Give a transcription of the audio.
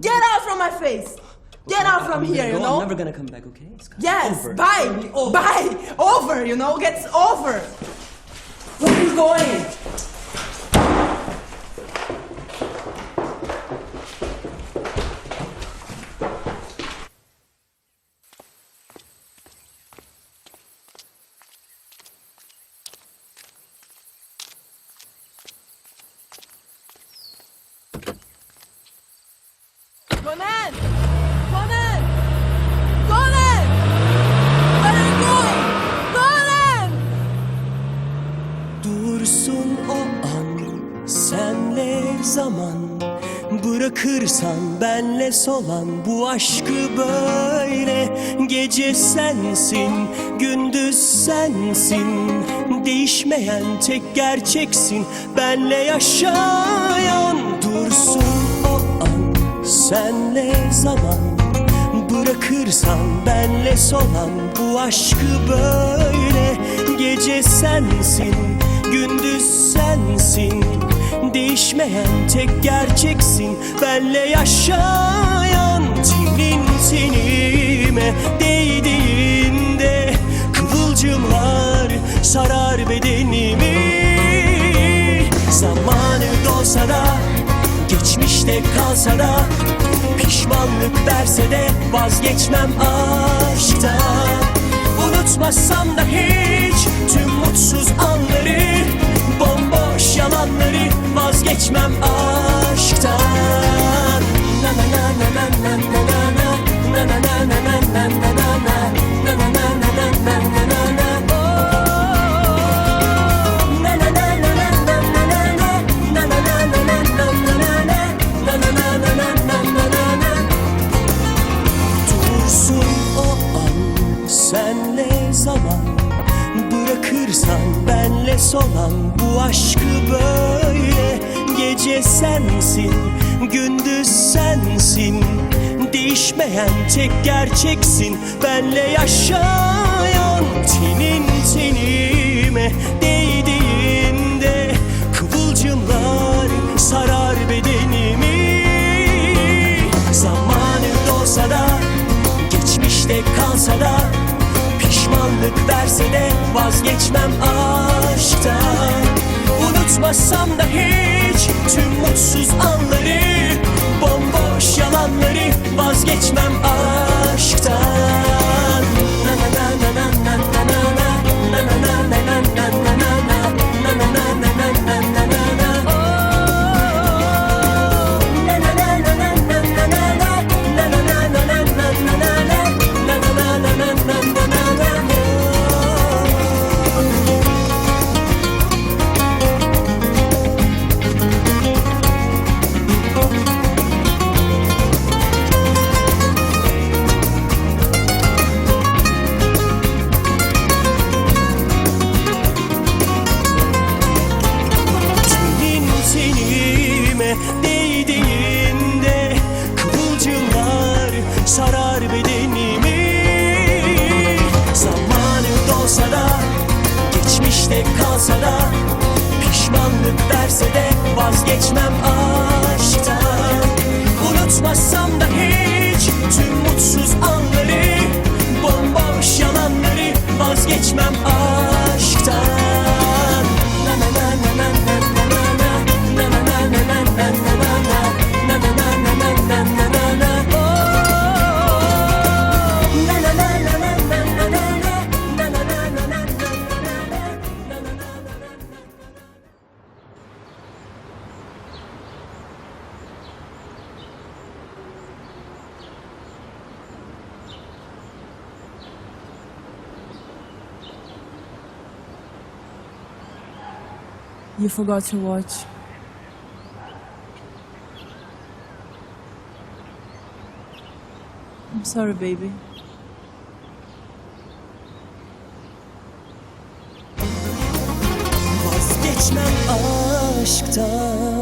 Get out from my face. Get out from I'm here, you go, know. I'm never gonna come back, okay? It's kind of Yes, over. bye, It's gonna be over. bye, over, you know, gets over. Where are you going? Conan! Conan! Conan! Going? Conan! Dursun o an senle zaman Bırakırsan benle solan bu aşkı böyle Gece sensin, gündüz sensin Değişmeyen tek gerçeksin benle yaşayan Dursun senle zaman Bırakırsan benle solan bu aşkı böyle. Gece sensin, gündüz sensin Değişmeyen tek gerçeksin. Benle yaşayan Tenin tenime Geçmişte kalsa da Pişmanlık verse de Vazgeçmem aşktan Unutmazsam da hiç Tüm mutsuz anları Bomboş yalanları Vazgeçmem aşktan solan bu aşkı böyle Gece sensin, gündüz sensin. Değişmeyen tek gerçeksin benle yaşayan Tenin tenime değdiğinde. Kıvılcımlar sarar bedenimi. Zamanı dolsa da Geçmişte kalsa da Pişmanlık verse de Vazgeçmem aşktan. Unutmasam da hiç Tüm mutsuz anları Kalsa da Pişmanlık verse de Vazgeçmem aşktan. Unutmazsam da hiç Tüm mutsuz anları Bomboş yalanları Vazgeçmem aşktan You forgot to watch. I'm sorry, baby. Vazgeçmem aşktan